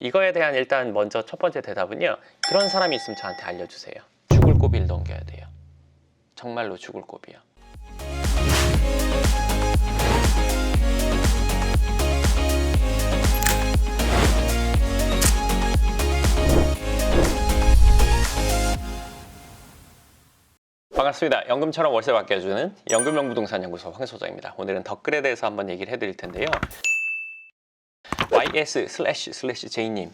이거에 대한 일단 먼저 첫 번째 대답은요. 그런 사람이 있으면 저한테 알려주세요. 죽을 고비를 넘겨야 돼요. 정말로 죽을 고비요. 반갑습니다. 연금처럼 월세 받게 해주는 연금명부동산연구소 황 소장입니다. 오늘은 덧글에 대해서 한번 얘기를 해드릴 텐데요. YS 슬래시 슬래시 J님.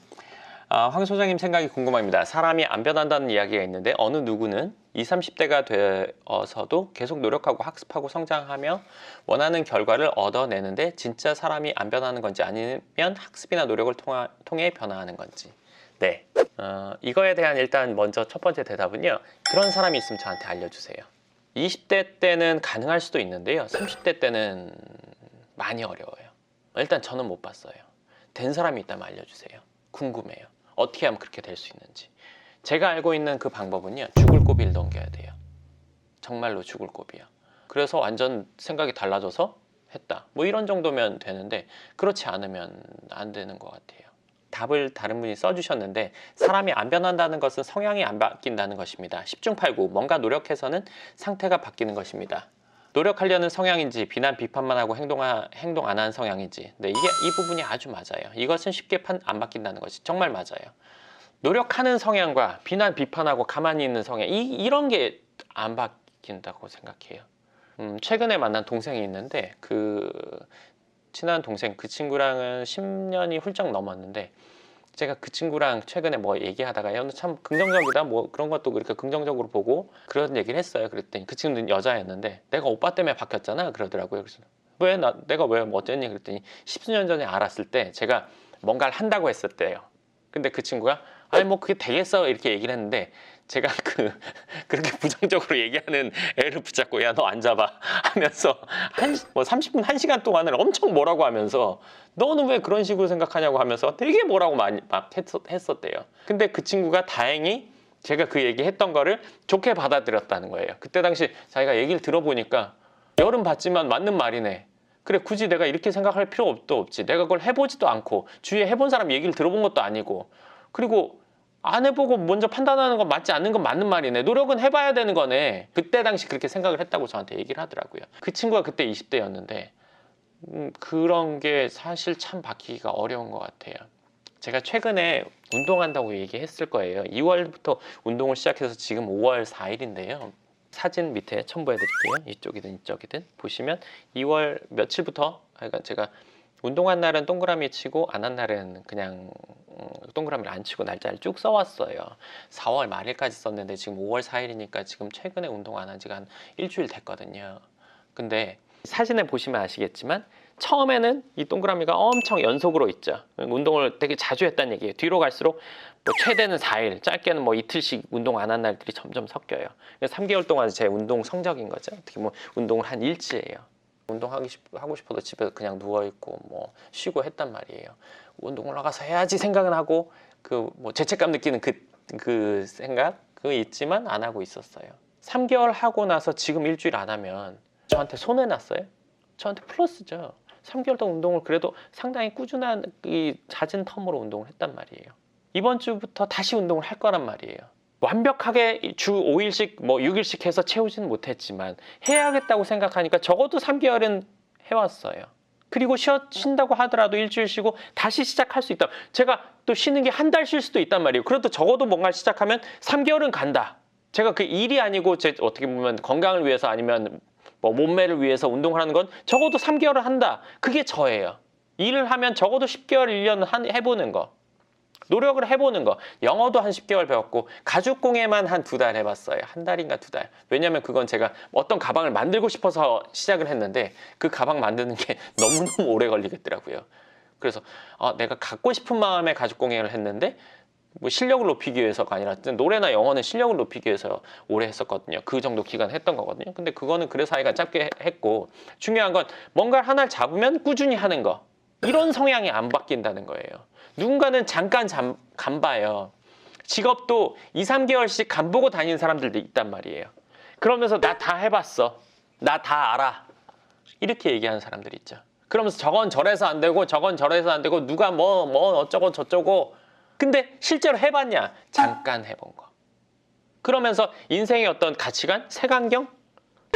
아, 황 소장님 생각이 궁금합니다. 사람이 안 변한다는 이야기가 있는데 어느 누구는 20, 30대가 되어서도 계속 노력하고 학습하고 성장하며 원하는 결과를 얻어내는데 진짜 사람이 안 변하는 건지 아니면 학습이나 노력을 통하, 통해 변화하는 건지. 네. 어, 이거에 대한 일단 먼저 첫 번째 대답은요. 그런 사람이 있으면 저한테 알려주세요. 20대 때는 가능할 수도 있는데요. 30대 때는 많이 어려워요. 일단 저는 못 봤어요 된 사람이 있다면 알려주세요. 궁금해요. 어떻게 하면 그렇게 될 수 있는지. 제가 알고 있는 그 방법은요 죽을 고비를 넘겨야 돼요. 정말로 죽을 고비요 그래서 완전 생각이 달라져서 했다. 뭐 이런 정도면 되는데 그렇지 않으면 안 되는 것 같아요. 답을 다른 분이 써주셨는데 사람이 안 변한다는 것은 성향이 안 바뀐다는 것입니다. 10중 8구 뭔가 노력해서는 상태가 바뀌는 것입니다 노력하려는 성향인지 비난 비판만 하고 행동 행동 안 하는 성향인지. 네, 이게 이 부분이 아주 맞아요. 이것은 쉽게 판, 안 바뀐다는 것이 정말 맞아요. 노력하는 성향과 비난 비판하고 가만히 있는 성향 이, 이런 게 안 바뀐다고 생각해요. 음, 최근에 만난 동생이 있는데 그 친한 동생 그 친구랑은 10년이 훌쩍 넘었는데 제가 그 친구랑 최근에 뭐 얘기하다가 야, 참 긍정적이다 뭐 그런 것도 그렇게 긍정적으로 보고 그런 얘기를 했어요. 그랬더니 그 친구는 여자였는데 내가 오빠 때문에 바뀌었잖아. 그러더라고요. 그래서 왜 나 내가 왜 뭐 어쨌니? 그랬더니 십수년 전에 알았을 때 제가 뭔가를 한다고 했을 때요. 근데 그 친구가 아니 뭐 그게 되겠어? 이렇게 얘기를 했는데 제가 그 그렇게 부정적으로 얘기하는 애를 붙잡고 야너 앉아봐 하면서 한 뭐 30분 1시간 동안을 엄청 뭐라고 하면서 너는 왜 그런 식으로 생각하냐고 하면서 되게 뭐라고 많이 막 했었, 했었대요. 근데 그 친구가 다행히 제가 그 얘기 했던 거를 좋게 받아들였다는 거예요. 그때 당시 자기가 얘기를 들어보니까 열은 받지만 맞는 말이네. 그래 굳이 내가 이렇게 생각할 필요도 없지. 내가 그걸 해보지도 않고 주위에 해본 사람 얘기를 들어본 것도 아니고 그리고 안 해보고 먼저 판단하는 건 맞지 않는 건 맞는 말이네. 노력은 해봐야 되는 거네. 그때 당시 그렇게 생각을 했다고 저한테 얘기를 하더라고요. 그 친구가 그때 20대였는데 음, 그런 게 사실 참 바뀌기가 어려운 것 같아요. 제가 최근에 운동한다고 얘기했을 거예요. 2월부터 운동을 시작해서 지금 5월 4일인데요. 사진 밑에 첨부해 드릴게요. 이쪽이든 이쪽이든 보시면 2월 며칠부터 그러니까 제가 운동한 날은 동그라미 치고 안 한 날은 그냥 음, 동그라미를 안 치고 날짜를 쭉 써왔어요. 4월 말일까지 썼는데 지금 5월 4일이니까 지금 최근에 운동 안 한 지가 한 일주일 됐거든요. 근데 사진을 보시면 아시겠지만 처음에는 이 동그라미가 엄청 연속으로 있죠. 운동을 되게 자주 했다는 얘기예요. 뒤로 갈수록 뭐 최대는 4일, 짧게는 뭐 이틀씩 운동 안 한 날들이 점점 섞여요. 그래서 3개월 동안 제 운동 성적인 거죠. 어떻게 보면 운동을 한 일치예요. 운동하기 싶, 하고 싶어도 집에서 그냥 누워 있고 뭐 쉬고 했단 말이에요. 운동을 나가서 해야지 생각은 하고 그 뭐 죄책감 느끼는 그, 그 생각 그거 있지만 안 하고 있었어요. 3개월 하고 나서 지금 일주일 안 하면 저한테 손해 났어요? 저한테 플러스죠. 3개월 동안 운동을 그래도 상당히 꾸준한 이 잦은 텀으로 운동을 했단 말이에요. 이번 주부터 다시 운동을 할 거란 말이에요. 완벽하게 주 5일씩 뭐 6일씩 해서 채우지는 못했지만 해야겠다고 생각하니까 적어도 3개월은 해왔어요. 그리고 쉬어, 쉰다고 하더라도 일주일 쉬고 다시 시작할 수 있다. 제가 또 쉬는 게 한 달 쉴 수도 있단 말이에요. 그래도 적어도 뭔가를 시작하면 3개월은 간다. 제가 그 일이 아니고 제 어떻게 보면 건강을 위해서 아니면 뭐 몸매를 위해서 운동을 하는 건 적어도 3개월을 한다. 그게 저예요. 일을 하면 적어도 10개월, 1년 한, 해보는 거. 노력을 해보는 거. 영어도 한 10개월 배웠고 가죽공예만 한 두 달 해봤어요. 한 달인가 두 달. 왜냐하면 그건 제가 어떤 가방을 만들고 싶어서 시작을 했는데 그 가방 만드는 게 너무너무 오래 걸리겠더라고요. 그래서 아, 내가 갖고 싶은 마음에 가죽공예를 했는데 뭐 실력을 높이기 위해서가 아니라 노래나 영어는 실력을 높이기 위해서 오래 했었거든요. 그 정도 기간 했던 거거든요. 근데 그거는 그래서 아이가 짧게 했고 중요한 건 뭔가 하나를 잡으면 꾸준히 하는 거. 이런 성향이 안 바뀐다는 거예요. 누군가는 잠깐 잠, 간 봐요. 직업도 2, 3개월씩 간 보고 다니는 사람들도 있단 말이에요. 그러면서 나 다 해봤어. 나 다 알아. 이렇게 얘기하는 사람들이 있죠. 그러면서 저건 저래서 안 되고 저건 저래서 안 되고 누가 뭐뭐 어쩌고 저쩌고 근데 실제로 해봤냐? 잠깐 해본 거. 그러면서 인생의 어떤 가치관, 색안경,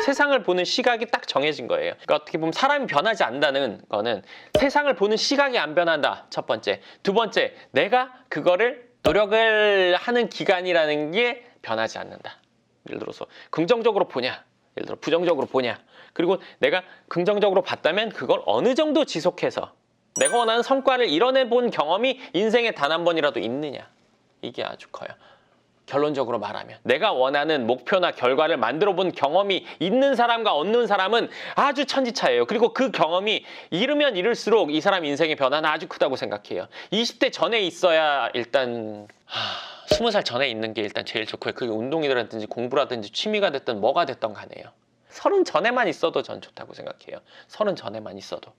세상을 보는 시각이 딱 정해진 거예요. 그러니까 어떻게 보면 사람이 변하지 않는다는 거는 세상을 보는 시각이 안 변한다. 첫 번째. 두 번째, 내가 그거를 노력을 하는 기간이라는 게 변하지 않는다. 예를 들어서 긍정적으로 보냐, 예를 들어 부정적으로 보냐. 그리고 내가 긍정적으로 봤다면 그걸 어느 정도 지속해서 내가 원하는 성과를 이뤄내 본 경험이 인생에 단 한 번이라도 있느냐. 이게 아주 커요. 결론적으로 말하면 내가 원하는 목표나 결과를 만들어 본 경험이 있는 사람과 없는 사람은 아주 천지차예요. 그리고 그 경험이 이르면 이를수록 이 사람 인생의 변화는 아주 크다고 생각해요. 20대 전에 있어야 일단 하, 20살 전에 있는 게 일단 제일 좋고요. 그게 운동이라든지 공부라든지 취미가 됐든 뭐가 됐던 간에요. 서른 전에만 있어도 전 좋다고 생각해요. 서른 전에만 있어도.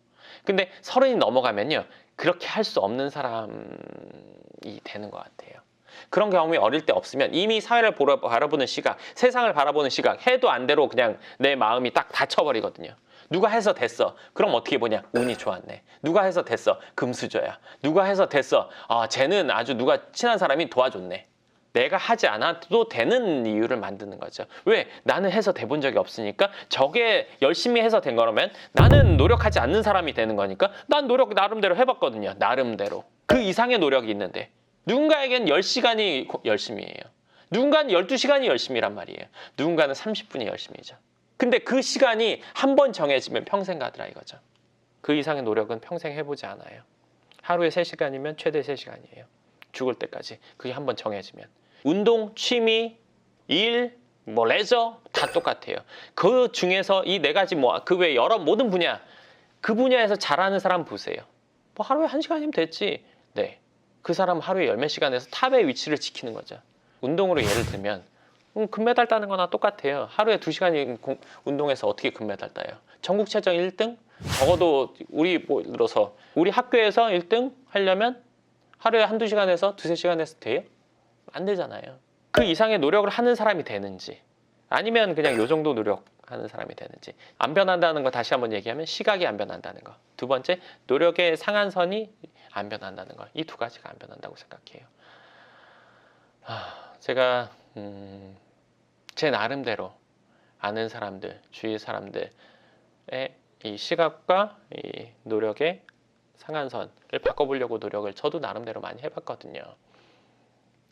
근데 서른이 넘어가면요. 그렇게 할 수 없는 사람이 되는 것 같아요. 그런 경험이 어릴 때 없으면 이미 사회를 보러- 바라보는 시각, 세상을 바라보는 시각, 해도 안 대로 그냥 내 마음이 딱 닫혀버리거든요. 누가 해서 됐어. 그럼 어떻게 보냐? 운이 좋았네. 누가 해서 됐어. 금수저야. 누가 해서 됐어. 아, 쟤는 아주 누가 친한 사람이 도와줬네. 내가 하지 않아도 되는 이유를 만드는 거죠. 왜? 나는 해서 돼 본 적이 없으니까 저게 열심히 해서 된 거라면 나는 노력하지 않는 사람이 되는 거니까 난 노력 나름대로 해봤거든요. 나름대로. 그 이상의 노력이 있는데 누군가에겐 10시간이 열심히해요. 누군가는 12시간이 열심히란 말이에요. 누군가는 30분이 열심히죠. 근데 그 시간이 한 번 정해지면 평생 가더라 이거죠. 그 이상의 노력은 평생 해보지 않아요. 하루에 3시간이면 최대 3시간이에요. 죽을 때까지. 그게 한 번 정해지면. 운동, 취미, 일, 뭐 레저 다 똑같아요. 그 중에서 이 네 가지 뭐 그 외 여러 모든 분야 그 분야에서 잘하는 사람 보세요. 뭐 하루에 한 시간이면 됐지. 네. 그 사람 하루에 열 몇 시간에서 탑의 위치를 지키는 거죠. 운동으로 예를 들면 음, 금메달 따는 거나 똑같아요. 하루에 두 시간 운동해서 어떻게 금메달 따요? 전국체전 1등? 적어도 우리 뭐 들어서 우리 학교에서 1등 하려면 하루에 한두 시간에서 두세 시간에서 돼요? 안 되잖아요. 그 이상의 노력을 하는 사람이 되는지 아니면 그냥 요 정도 노력 하는 사람이 되는지 안 변한다는 거 다시 한번 얘기하면 시각이 안 변한다는 거. 두 번째 노력의 상한선이 안 변한다는 거. 이 두 가지가 안 변한다고 생각해요. 아, 제가 음, 제 나름대로 아는 사람들, 주위 사람들의 이 시각과 이 노력의 상한선을 바꿔보려고 노력을 저도 나름대로 많이 해봤거든요.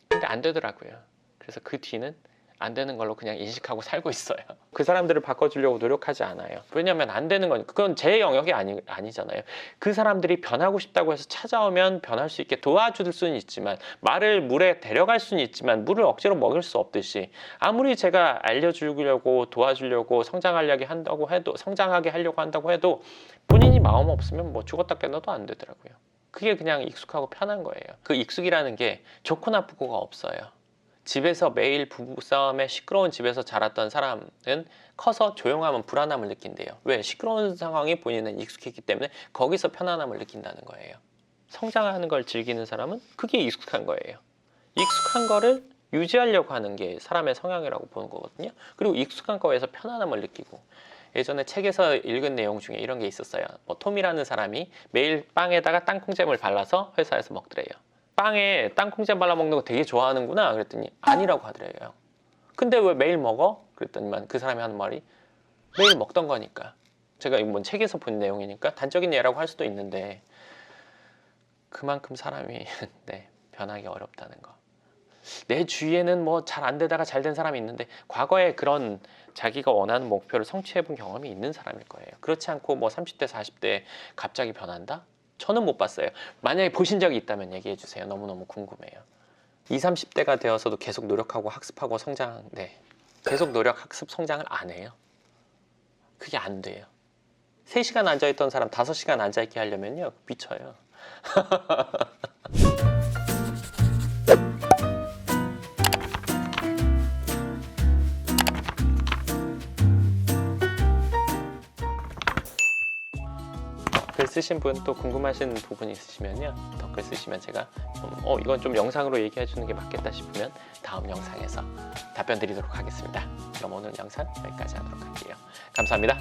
근데 안 되더라고요. 그래서 그 뒤는 안 되는 걸로 그냥 인식하고 살고 있어요. 그 사람들을 바꿔주려고 노력하지 않아요. 왜냐하면 안 되는 거니까. 그건 제 영역이 아니, 아니잖아요. 그 사람들이 변하고 싶다고 해서 찾아오면 변할 수 있게 도와줄 수는 있지만 말을 물에 데려갈 수는 있지만 물을 억지로 먹일 수 없듯이 아무리 제가 알려주려고 도와주려고 성장하려고 한다고 해도 성장하게 하려고 한다고 해도 본인이 마음 없으면 뭐 죽었다 깨어나도 안 되더라고요. 그게 그냥 익숙하고 편한 거예요. 그 익숙이라는 게 좋고 나쁘고가 없어요. 집에서 매일 부부싸움에 시끄러운 집에서 자랐던 사람은 커서 조용하면 불안함을 느낀대요. 왜? 시끄러운 상황이 본인은 익숙했기 때문에 거기서 편안함을 느낀다는 거예요. 성장하는 걸 즐기는 사람은 그게 익숙한 거예요. 익숙한 거를 유지하려고 하는 게 사람의 성향이라고 보는 거거든요. 그리고 익숙한 거에서 편안함을 느끼고 예전에 책에서 읽은 내용 중에 이런 게 있었어요. 뭐 톰이라는 사람이 매일 빵에다가 땅콩잼을 발라서 회사에서 먹더래요. 빵에 땅콩잼 발라 먹는 거 되게 좋아하는구나 그랬더니 아니라고 하더래요. 근데 왜 매일 먹어? 그랬더니만 그 사람이 하는 말이 매일 먹던 거니까. 제가 이건 책에서 본 내용이니까 단적인 예라고 할 수도 있는데 그만큼 사람이 네, 변하기 어렵다는 거. 내 주위에는 뭐 잘 안 되다가 잘 된 사람이 있는데 과거에 그런 자기가 원하는 목표를 성취해 본 경험이 있는 사람일 거예요. 그렇지 않고 뭐 30대, 40대 갑자기 변한다? 저는 못 봤어요. 만약에 보신 적이 있다면 얘기해 주세요. 너무너무 궁금해요. 20, 30대가 되어서도 계속 노력하고 학습하고 성장, 네. 계속 노력, 학습, 성장을 안 해요. 그게 안 돼요. 3시간 앉아있던 사람 5시간 앉아있게 하려면요. 미쳐요. 글 쓰신 분 또 궁금하신 부분 있으시면요. 댓글 쓰시면 제가 좀, 어 이건 좀 영상으로 얘기해 주는 게 맞겠다 싶으면 다음 영상에서 답변 드리도록 하겠습니다. 그럼 오늘 영상 여기까지 하도록 할게요. 감사합니다